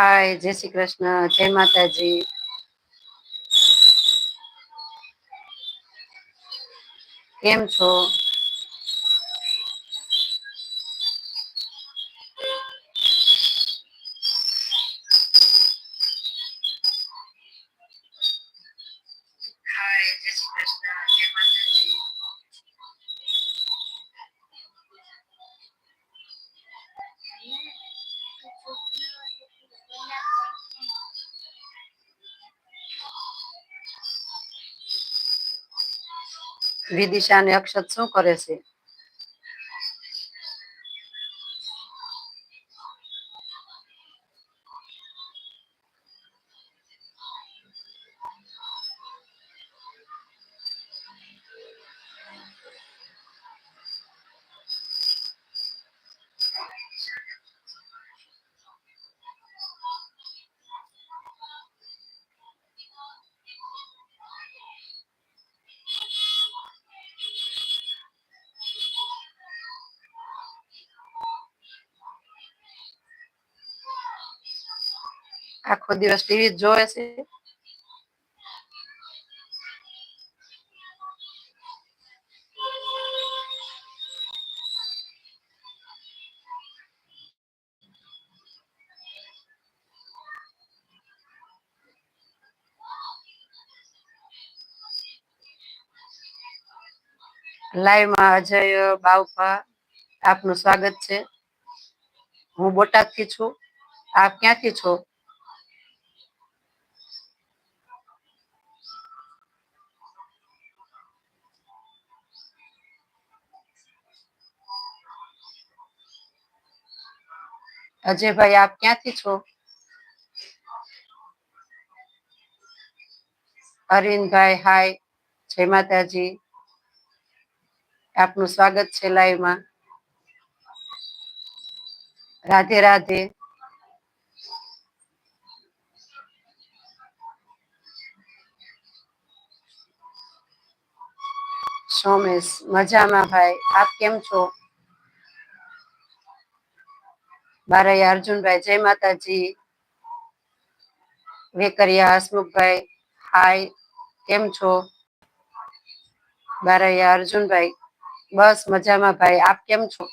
હાય જય શ્રી કૃષ્ણ જય માતાજી. કેમ છો? વિદિશા અને અક્ષત શું કરે છે? આખો દિવસ ટીવી જોવે છે. લાઈવમાં અજય બાવપા આપનું સ્વાગત છે. હું બોટાદથી છું. આપ ક્યાંથી છો? અજયભાઈ આપ ક્યાંથી છો અરવિંદભાઈ હાય જય માતાજી આપનું સ્વાગત છે લાઈવમાં. રાધે રાધે. સોમેશ, મજામાં ભાઈ, આપ કેમ છો? બારૈયા અર્જુનભાઈ, જય માતાજી. વેકરિયા, હસમુખભાઈ, હાય, કેમ છો? બારૈયા અર્જુનભાઈ, બસ મજામાં ભાઈ, આપ કેમ છો?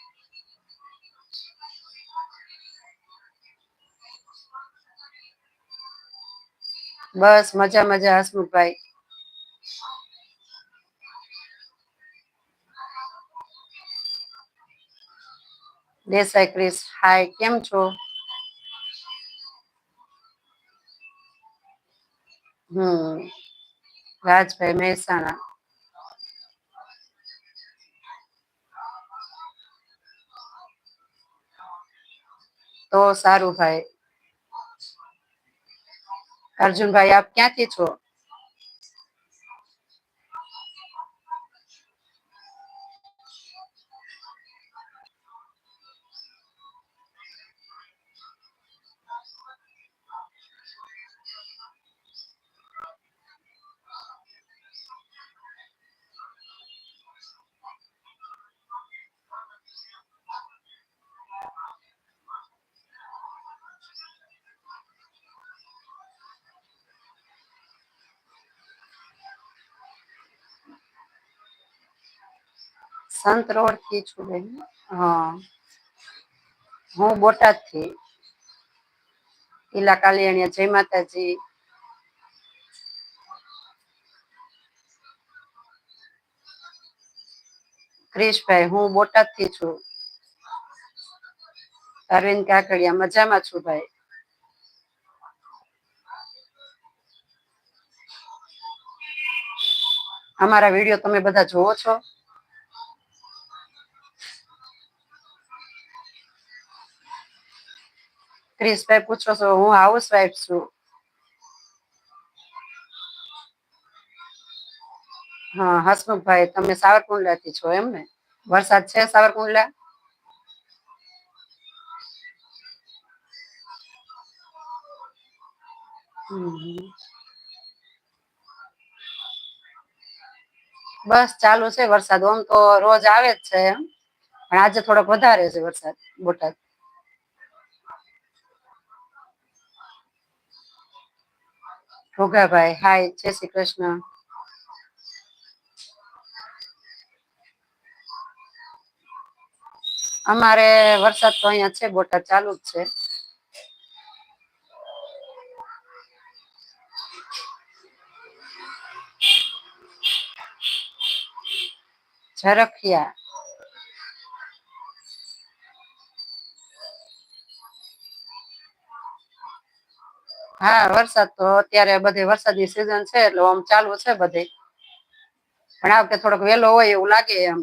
બસ મજા મજા, હસમુખભાઈ. દેસાઈ ક્રિસ હાય, કેમ છો? હમ, રાજભાઈ મહેસાણા. તો સારું ભાઈ. અર્જુનભાઈ, આપ ક્યાંથી છો? સંત રોડથી છું બેન. હા. હું બોટાદથી ઈલા કાલિયાણીયા જય માતાજી. ક્રિશભાઈ, હું બોટાદથી છું. અરવિંદ કાકડિયા, મજામાં છું ભાઈ. અમારા વીડિયો તમે બધા જોવો છો? ક્રિશભાઈ પૂછો છો હું હાઉસ વાઈફ છું હા હસમુખભાઈ તમે સાવરકુંડલા થી છો એમ ને વરસાદ છે સાવરકુંડલા બસ ચાલુ છે વરસાદ ઓમ તો રોજ આવે જ છે એમ પણ આજે થોડોક વધારે છે વરસાદ બોટાદ ભોગાભાઈ, હાય, જય શ્રી કૃષ્ણ. અમારે વરસાદ તો અહીંયા છે, બોટાદ ચાલુ જ છે. ઝરખિયા. હા, વરસાદ તો અત્યારે બધે વરસાદની સિઝન છે, એટલે આમ ચાલુ છે બધે. પણ આ વખતે થોડોક વહેલો હોય એવું લાગે એમ.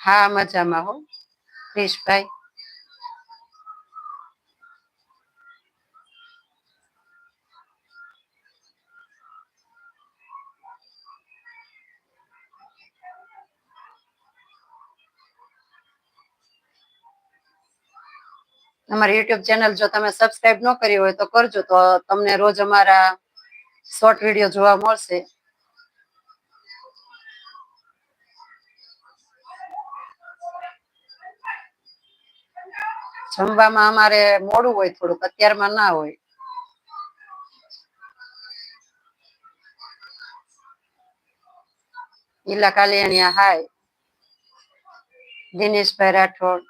હા, મજામાં હો. ક્રિશભાઈ. અમારી યુટ્યુબ ચેનલ જો તમે સબસ્ક્રાઇબ ન કરી હોય તો કરજો. તો તમને રોજ અમારા શોર્ટ વીડિયો જોવા મળશે. જમવામાં અમારે મોડું હોય થોડુંક, અત્યારમાં ના હોય. ઈલા કાલિયાણીયા હાય. દિનેશભાઈ રાઠોડ.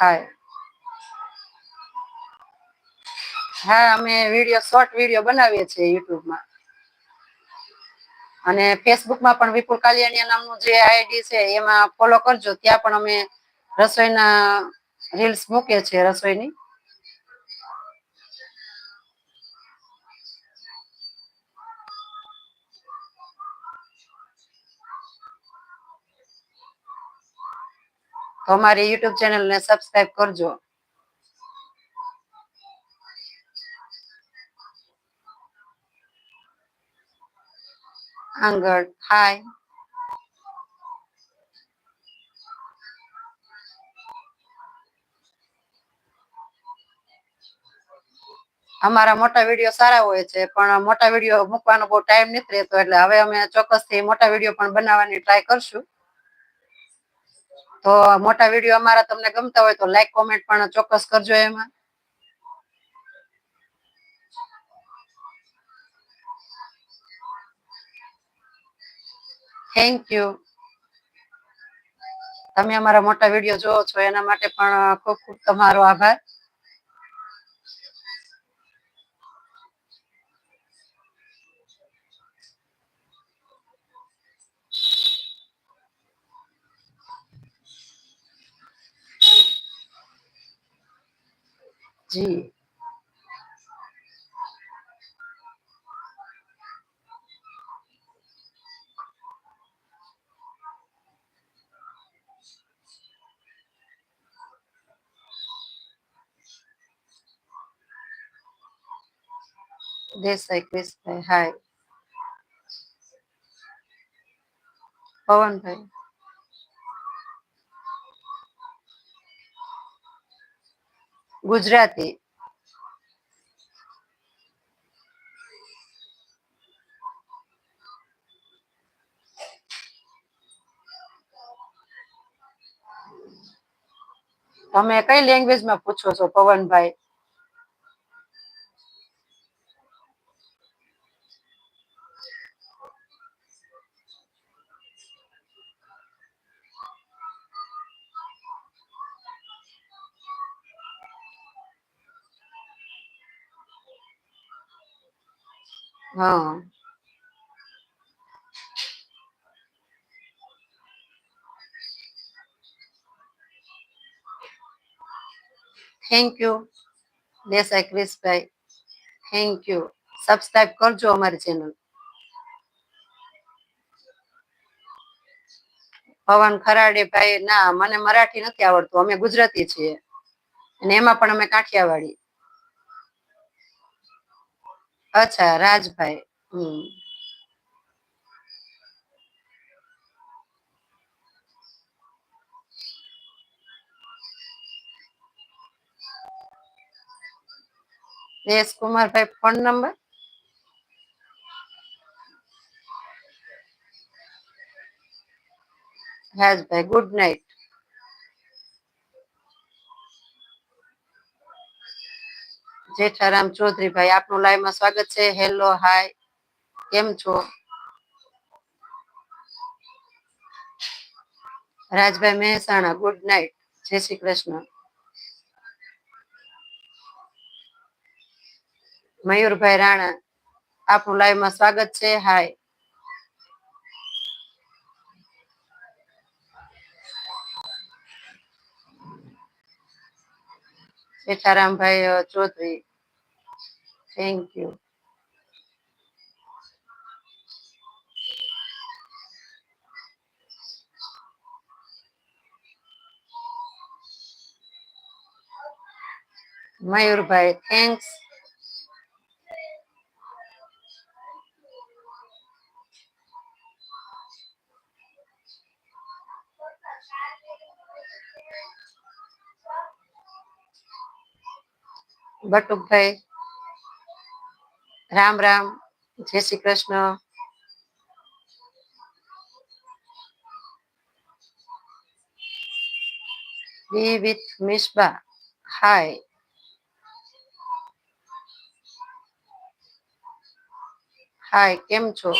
હાય. હા, અમે વીડિયો શોર્ટ વીડિયો બનાવીએ છીએ યુટ્યુબમાં. અને ફેસબુકમાં પણ વિપુલ કાલિયાણીયા નામનું જે આઈડી છે, એમાં ફોલો કરજો. ત્યાં પણ અમે રસોઈના રીલ્સ મૂકીએ છીએ રસોઈની. તો અમારી યુટ્યુબ ચેનલને સબસ્ક્રાઇબ કરજો. આંગળ, હાય. અમારા મોટા વીડિયો સારા હોય છે, પણ મોટા વીડિયો મૂકવાનો બહુ ટાઈમ નથી રહેતો, એટલે હવે અમે ચોક્કસથી મોટા વીડિયો પણ બનાવવાની ટ્રાય કરશું. તો મોટા વીડિયો અમારા તમને ગમતા હોય તો લાઈક કોમેન્ટ પણ ચોક્કસ કરજો એમાં. થેન્ક યુ તમે અમારા મોટા વીડિયો જોવો છો, એના માટે પણ ખૂબ ખૂબ તમારો આભાર. જી દેસાઈ ક્રિશભાઈ હાય પવનભાઈ ગુજરાતી. તમે કઈ લેંગ્વેજમાં પૂછો છો પવનભાઈ? હા. થેન્ક યુ દેસાઈ ક્રિશભાઈ થેન્ક યુ સબસ્ક્રાઇબ કરજો અમારી ચેનલ પવન ખરાડે ભાઈ, ના, મને મરાઠી નથી આવડતું. અમે ગુજરાતી છીએ. અને એમાં પણ અમે કાઠિયાવાડી અચ્છા રાજભાઈ હમ જયેશ કુમારભાઈ ફોન નંબર રાજભાઈ ગુડ નાઇટ જેઠારામ ચૌધરી ભાઈ આપનું લાઈવમાં સ્વાગત છે. હેલો હાય કેમ છો? રાજભાઈ મહેસાણા ગુડ નાઇટ જય શ્રી કૃષ્ણ. મયુરભાઈ રાણા, આપનું લાઈવમાં સ્વાગત છે. હાય જેઠારામભાઈ ચૌધરી. થેન્ક યુ મયુરભાઈ થેન્ક્સ બટુકભાઈ રામ રામ જય Shri Krishna be with Misba hi hi કેમ છો?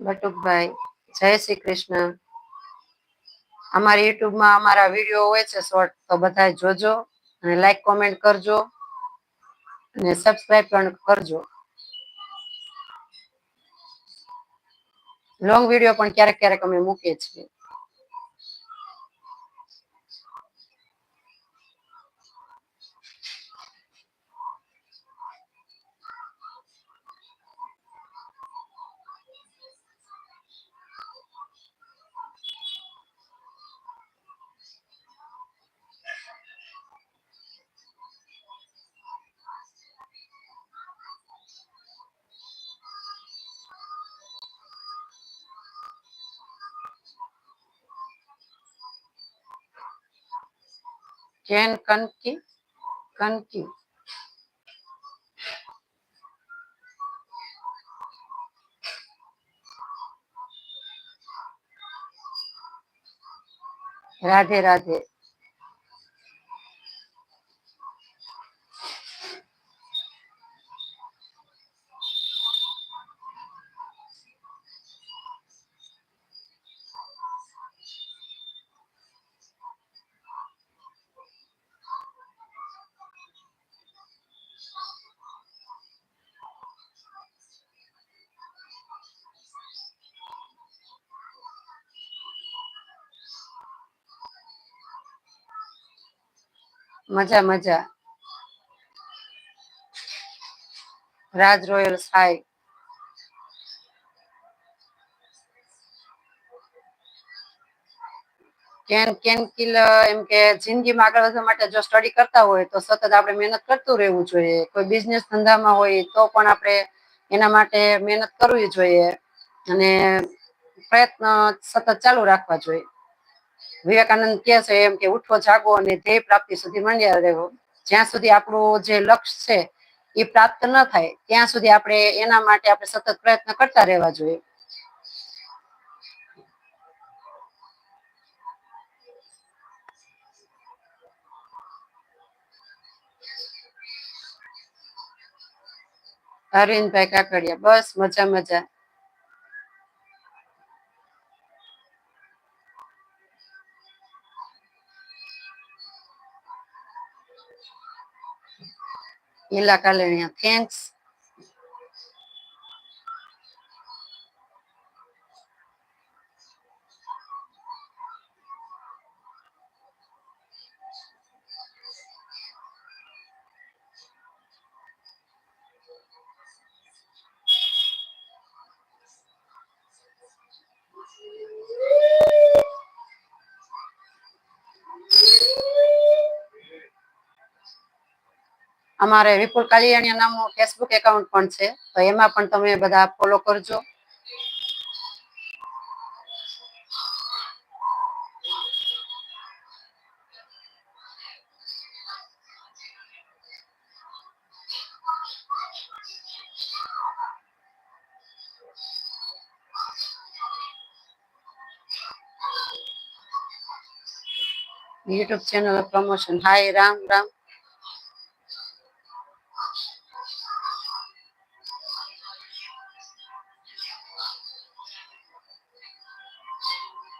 બટુકભાઈ, જય શ્રી કૃષ્ણ. અમારા યુટ્યુબમાં અમારા વીડિયો હોય છે શોર્ટ તો બધા જોજો અને લાઈક કોમેન્ટ કરજો અને સબસ્ક્રાઈબ પણ કરજો. લોંગ વીડિયો પણ ક્યારેક ક્યારેક અમે મૂકીએ છીએ. કેન કનકી કનકી રાધે રાધે. મજા મજા. રાજ રોયલ સાઈ. કેન કેન કિલ એમ કે જિંદગીમાં આગળ વધવા માટે જો સ્ટડી કરતા હોય તો સતત આપણે મહેનત કરતું રહેવું જોઈએ. કોઈ બિઝનેસ ધંધામાં હોય તો પણ આપણે એના માટે મહેનત કરવી જોઈએ અને પ્રયત્ન સતત ચાલુ રાખવા જોઈએ. વિવેકાનંદ કહે છે એમ કે ઉઠો, જાગો અને ધ્યેય પ્રાપ્તિ સુધી મંડ્યા રહેવો જ્યાં સુધી આપણું જે લક્ષ્ય છે એ પ્રાપ્ત ન થાય, ત્યાં સુધી આપણે એના માટે આપણે સતત પ્રયત્ન કરતા રહેવા જોઈએ. અરવિંદભાઈ કાકડિયા, બસ મજા મજા. ઈલા કાલેણિયા થેન્ક્સ અમારે વિપુલ કાલિયાણીયા નામનું ફેસબુક એકાઉન્ટ પણ છે. તો એમાં પણ તમે બધા ફોલો કરજો. YouTube channel promotion hi Ram Ram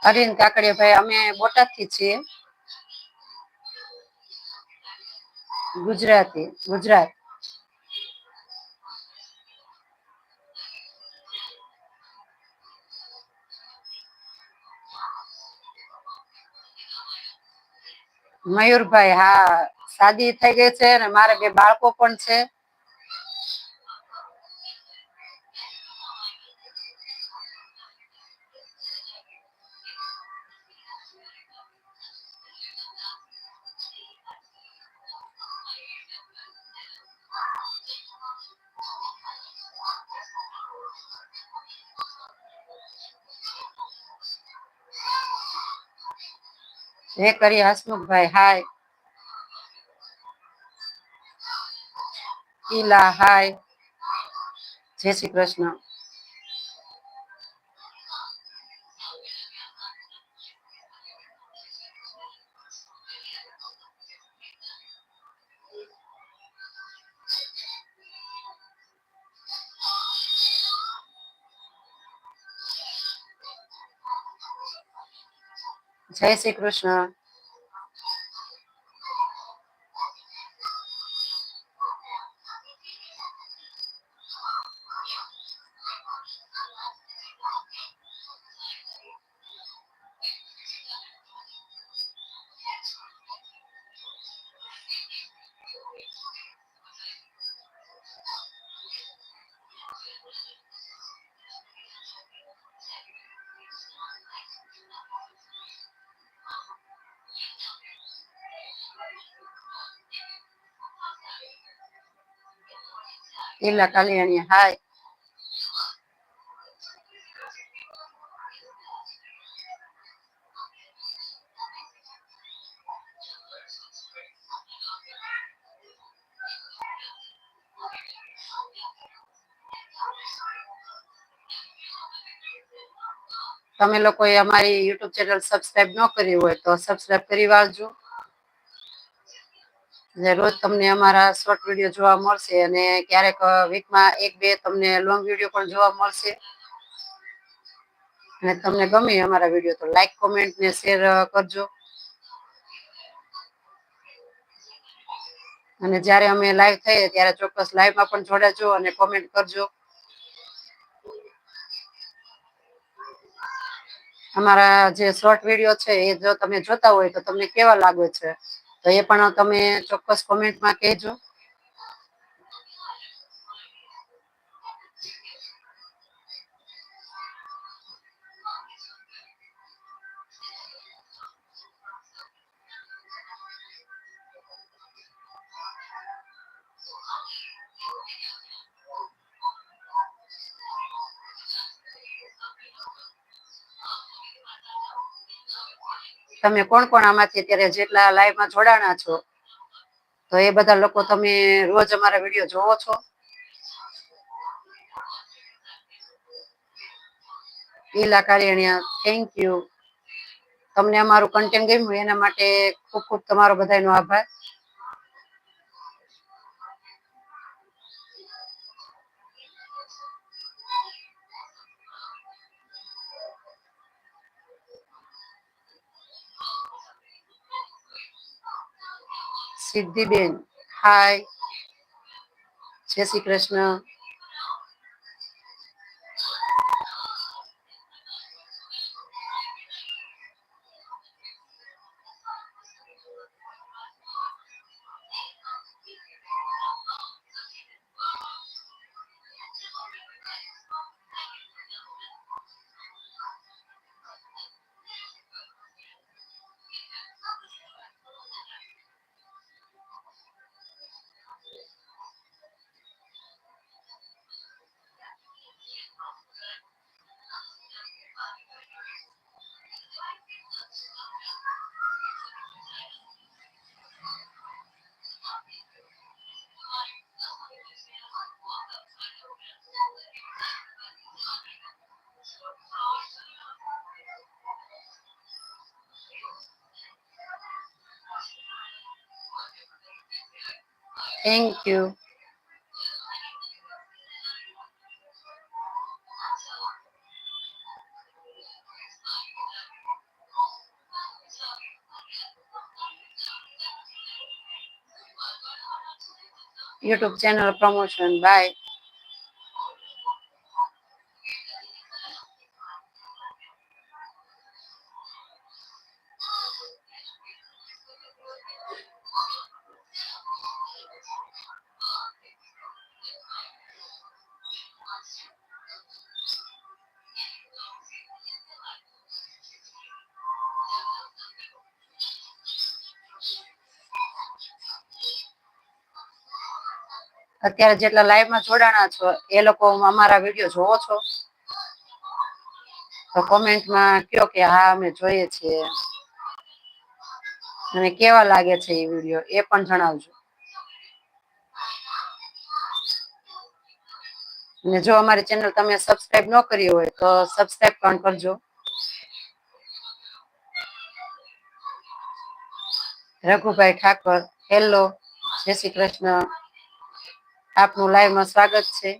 Arvind Kakadiya ભાઈ અમે બોટાદથી છીએ. ગુજરાતી, ગુજરાત. મયુરભાઈ, હા શાદી થઈ ગઈ છે અને મારે બે બાળકો પણ છે. હે કરી હસમુખભાઈ હાય. ઈલા હાય. જય શ્રી કૃષ્ણ. જય શ્રી કૃષ્ણ. ઈલા કાલિયાણી હાય તમે લોકોએ અમારી યુટ્યુબ ચેનલ સબસ્ક્રાઇબ ન કરી હોય તો સબસ્ક્રાઇબ કરી વાળજો. ને રોજ તમને અમારા શોર્ટ વીડિયો જોવા મળશે અને ક્યારેક વીકમાં એક, બે તમને લોંગ વીડિયો પણ જોવા મળશે. અને તમને ગમે અમારા વીડિયો તો લાઈક કોમેન્ટ ને શેર કરજો. અને જ્યારે અમે લાઈવ થઈએ ત્યારે ચોક્કસ લાઈવમાં પણ જોડાજો અને કોમેન્ટ કરજો. અમારા જે શોર્ટ વીડિયો છે એ જો તમે જોતા હોય તો તમને કેવા લાગે છે? તો એ પણ તમે ચોક્કસ કોમેન્ટમાં કહેજો. તમે કોણ કોણ આમાંથી અત્યારે જેટલા લાઈવમાં જોડાણા છો? તો એ બધા લોકો તમે રોજ અમારા વીડિયો જોવો છો? ઈલા કારિયાણિયા થેન્ક યુ તમને અમારું કન્ટેન્ટ ગમ્યું, એના માટે ખૂબ ખૂબ તમારો બધાનો આભાર. સિદ્ધિબેન. હાય જય Shri Krishna. Thank you YouTube channel promotion bye અત્યારે જેટલા લાઈવમાં જોડાણા છો, એ લોકો અમારા વીડિયો જોવો છો? તો કોમેન્ટમાં કયો કે હા, અમે જોઈએ છીએ. અને કેવા લાગે છે એ વીડિયો એ પણ જણાવજો. અને જો અમારી ચેનલ તમે સબસ્ક્રાઇબ ન કરી હોય, તો સબસ્ક્રાઇબ પણ કરજો. રઘુભાઈ ઠાકોર હેલો જય શ્રી કૃષ્ણ. આપનું લાઈવમાં સ્વાગત છે.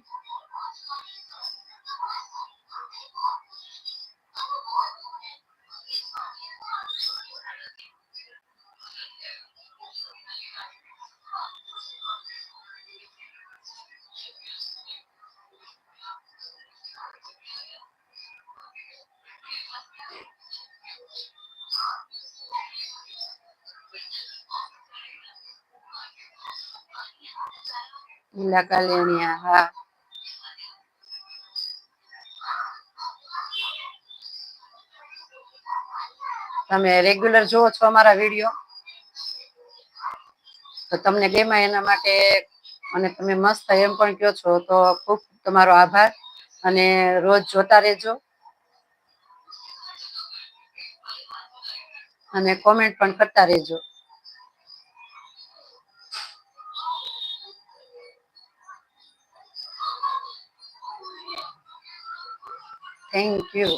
લીલા કાલેણિયા હા તમે રેગ્યુલર જુઓ છો અમારા વીડિયો તો તમને ગેમાં એના માટે અને તમે મસ્ત એમ પણ કહો છો તો ખૂબ તમારો આભાર અને રોજ જોતા રહેજો અને કોમેન્ટ પણ કરતા રહેજો થેન્ક યુ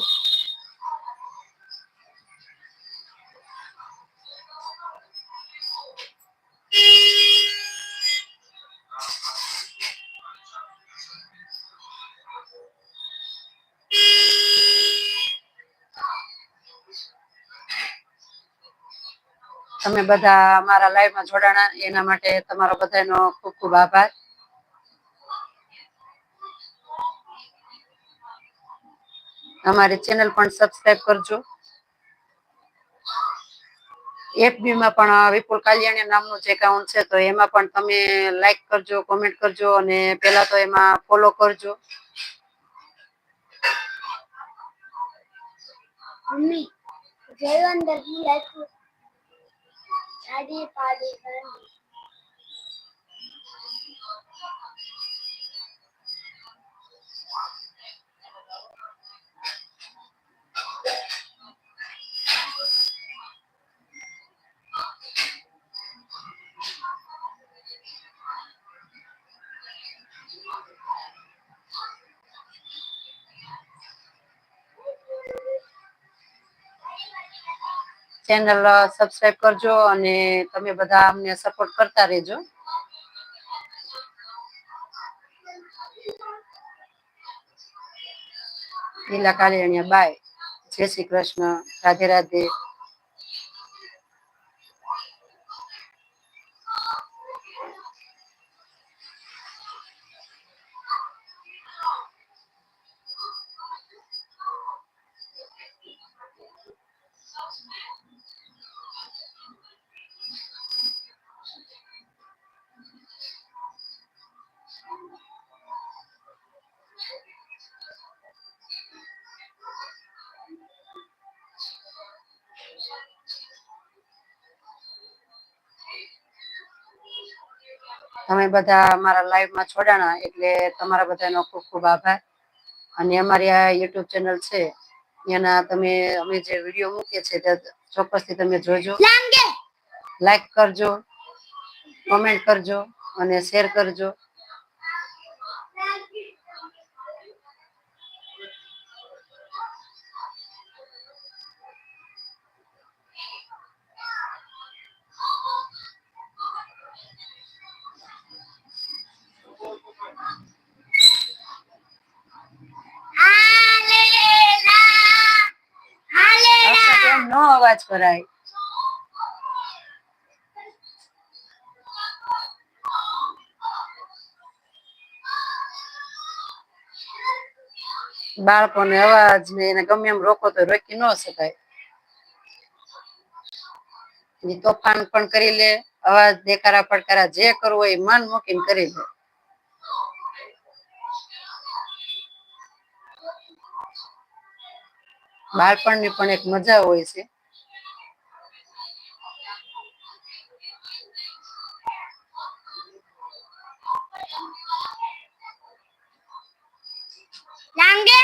તમે બધા અમારા લાઈવમાં જોડાણા. એના માટે તમારો બધાનો ખૂબ ખૂબ આભાર. અમારી ચેનલ પણ સબસ્ક્રાઇબ કરજો. એફબી માં પણ વિપુલ કાલિયાણી નામનું જે એકાઉન્ટ છે, તો એમાં પણ તમે લાઈક કરજો કોમેન્ટ કરજો અને પેલા તો એમાં ફોલો કરજો. મમ્મી, જય અંદર લખ્યું સાડી પાડી ચેનલ સબસ્ક્રાઇબ કરજો અને તમે બધા અમને સપોર્ટ કરતા રહેજો. લીલા કાલિયાણીયા બાય જય શ્રી કૃષ્ણ. રાધે રાધે. તમે બધા મારા લાઈવમાં જોડાણા એટલે તમારા બધાનો ખૂબ ખૂબ આભાર. અને અમારી આ યુટ્યુબ ચેનલ છે એના તમે અમે જે વીડિયો મૂકીએ છીએ તે ચોક્કસથી તમે જોજો. લાઈક કરજો કોમેન્ટ કરજો અને શેર કરજો. ન અવાજ કરાય. બાળકોને અવાજ ને એને ગમે એમ રોકો તો રોકી ન શકાય. તોફાન પણ કરી લે, અવાજ દેકારા પડકારા જે કરવો એ મન મૂકીને કરી લે. બાળપણની પણ એક મજા હોય છે. લાંગે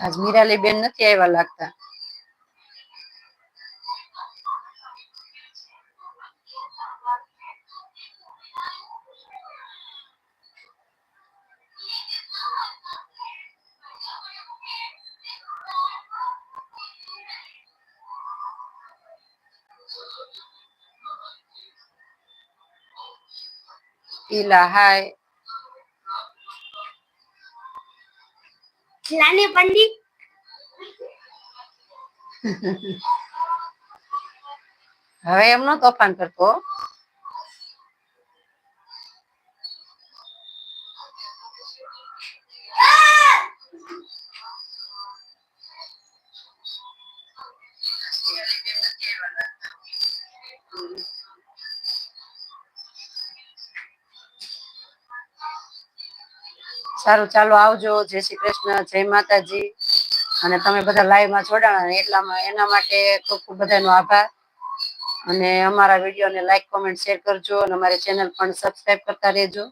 આજ મીરાલી બેન નથી આવ્યા લાગતા. ઈલા હાય લાની પંડિત હવે એમનો તોફાન કરતો સારું, ચાલો આવજો. જય શ્રી કૃષ્ણ, જય માતાજી. અને તમે બધા લાઈવમાં જોડાણા એટલામાં એના માટે ખૂબ ખૂબ બધાનો આભાર. અને અમારા વિડીયોને લાઈક કોમેન્ટ શેર કરજો અને અમારી ચેનલ પણ સબસ્ક્રાઇબ કરતા રહેજો.